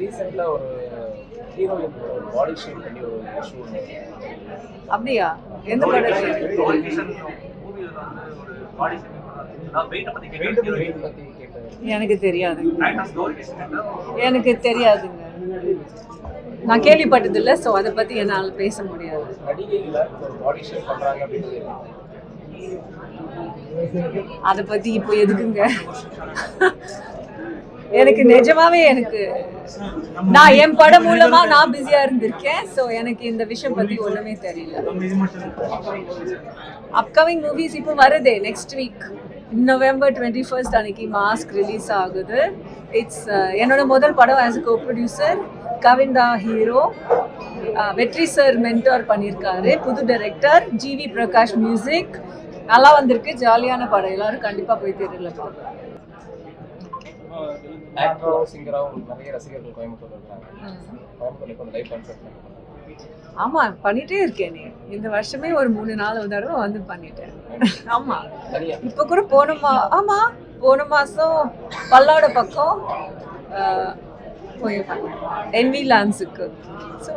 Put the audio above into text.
ரீசெண்டாக ஒரு ஹீரோயின் ஒரு பாடி ஷேப் பண்ணி ஒரு இஷ்யூ அப்படியா? எந்த எனக்கு தெரியாது. எனக்கு தெரியாதுங்க. நான் கேள்விப்பட்டதில்லை ஸோ அதை பற்றி என்னால் பேச முடியாது. அதை பற்றி இப்போ எதுக்குங்க? எனக்கு நிஜமாவே எனக்கு நான் என் படம் மூலமா நான் பிஸியா இருந்திருக்கேன். ஸோ எனக்கு இந்த விஷயம் பத்தி ஒண்ணுமே தெரியல. அப்கமிங் மூவிஸ் இப்போ வருதே next week November twenty first அன்னைக்கு மாஸ்க் ரிலீஸ் ஆகுது. இட்ஸ் uh, என்னோட முதல் படம் as co producer Kavinda hero Vetri sir mentor பண்ணியிருக்காரு புது டைரக்டர் ஜிவி பிரகாஷ் மியூசிக் நல்லா வந்திருக்கு. ஜாலியான படம். எல்லாரும் கண்டிப்பாக போய் தெரியல பார்க்கலாம். ஆக்டராகவும் சிங்கராகவும் நிறைய ரசிகர்கள் கோயம்புத்தூர் இருக்காங்க. கோயம்புத்தூர் இப்போ லைவ் கான்சர்ட் ஆமா பண்ணிட்டே இருக்கேன் நீ. இந்த வருஷமே ஒரு மூணு நாலு தடவை வந்து பண்ணிட்டேன். ஆமா. இப்ப கூட போன மா ஆமா போன மாசம் பல்லாட பக்கம் போயிருக்கேன். Envy லான்ஸுக்கு so